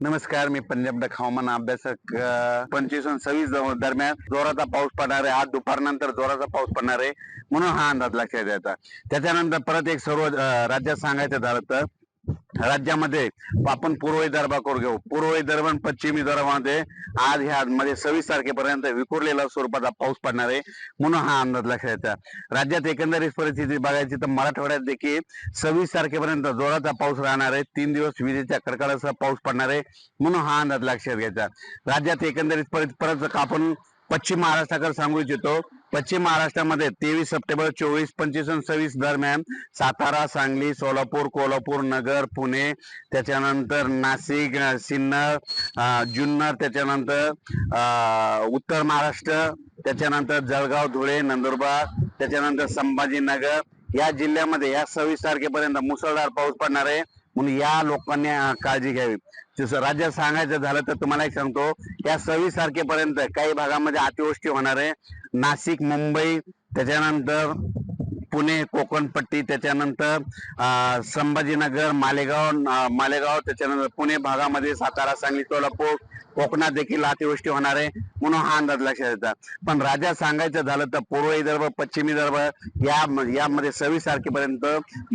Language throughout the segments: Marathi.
नमस्कार मी पंजाब डक हवामान अभ्यासक पंचवीस आणि सव्वीस दरम्यान जोराचा पाऊस पडणार आहे. आज दुपारनंतर जोराचा पाऊस पडणार आहे. म्हणून हा अंदाज लक्षात द्यायचा त्याच्यानंतर परत एक सर्व राज्यात सांगायचं झालं तर राज्यामध्ये आपण पूर्व करून घेऊ. पूर्वी विदर्भ पश्चिमी दरबामध्ये आज ह्या मध्ये सव्वीस तारखेपर्यंत विखुरलेला स्वरूपाचा पाऊस पडणार आहे म्हणून हा अंदाज लक्षात द्यायचा राज्यात एकंदरीत परिस्थिती बघायची तर मराठवाड्यात देखील सव्वीस तारखेपर्यंत जोराचा पाऊस राहणार आहे. तीन दिवस विजेच्या कडकडाचा पाऊस पडणार आहे म्हणून हा अंदाज लक्षात घ्यायचा राज्यात एकंदरीत परत आपण पश्चिम महाराष्ट्राकडे सांगू इच्छितो पश्चिम महाराष्ट्रामध्ये तेवीस सप्टेंबर चोवीस पंचवीस आणि सव्वीस दरम्यान सातारा सांगली सोलापूर कोल्हापूर नगर पुणे त्याच्यानंतर नाशिक सिन्नर जुन्नर त्याच्यानंतर उत्तर महाराष्ट्र त्याच्यानंतर जळगाव धुळे नंदुरबार त्याच्यानंतर संभाजीनगर. या जिल्ह्यामध्ये या सव्वीस तारखेपर्यंत मुसळधार पाऊस पडणार आहे. म्हणून या लोकांनी काळजी घ्यावी. जसं राज्यात सांगायचं झालं तर तुम्हाला एक सांगतो या सव्वीस तारखेपर्यंत काही भागामध्ये अतिवृष्टी होणार आहे. नाशिक मुंबई त्याच्यानंतर पुणे कोकणपट्टी त्याच्यानंतर अं, संभाजीनगर मालेगाव मालेगाव त्याच्यानंतर पुणे भागामध्ये सातारा सांगली सोलापूर कोकणात देखील अतिवृष्टी होणार आहे म्हणून हा अंदाज लक्षात येतात पण राज्यात सांगायचं झालं तर पूर्व विदर्भ पश्चिम विदर्भ या यामध्ये सव्वीस तारखेपर्यंत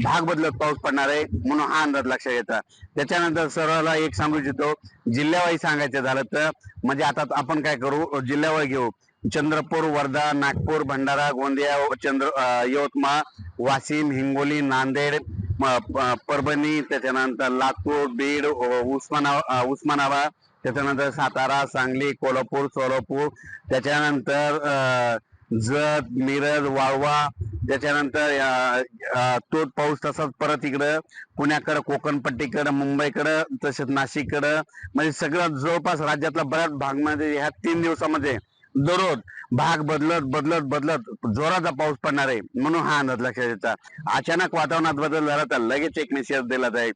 भाग बदलत पाऊस पडणार आहे म्हणून हा अंदाज लक्षात येतात त्याच्यानंतर सर्वाला एक सांगू इच्छितो जिल्ह्यावाई सांगायचं झालं तर म्हणजे आता आपण काय करू जिल्ह्यावर घेऊ. चंद्रपूर वर्धा नागपूर भंडारा गोंदिया चंद्र यवतमाळ वाशिम हिंगोली नांदेड परभणी त्याच्यानंतर लातूर बीड उ- उस्माना उस्मानाबाद त्याच्यानंतर सातारा सांगली कोल्हापूर सोलापूर त्याच्यानंतर अं, जत मिरज वाळवा त्याच्यानंतर तो पाऊस तसाच परत इकडं पुण्याकडं कोकणपट्टीकडं मुंबईकडं तसेच नाशिककडं म्हणजे सगळं जवळपास राज्यातला बऱ्याच भागमध्ये म्हणजे ह्या तीन दिवसामध्ये दररोज भाग बदलत बदलत बदलत जोराचा पाऊस पडणार आहे. म्हणून हा अंदाज लक्षात येतात अचानक वातावरणात बदल झाला तर लगेच एक मेसेज दिला जाईल.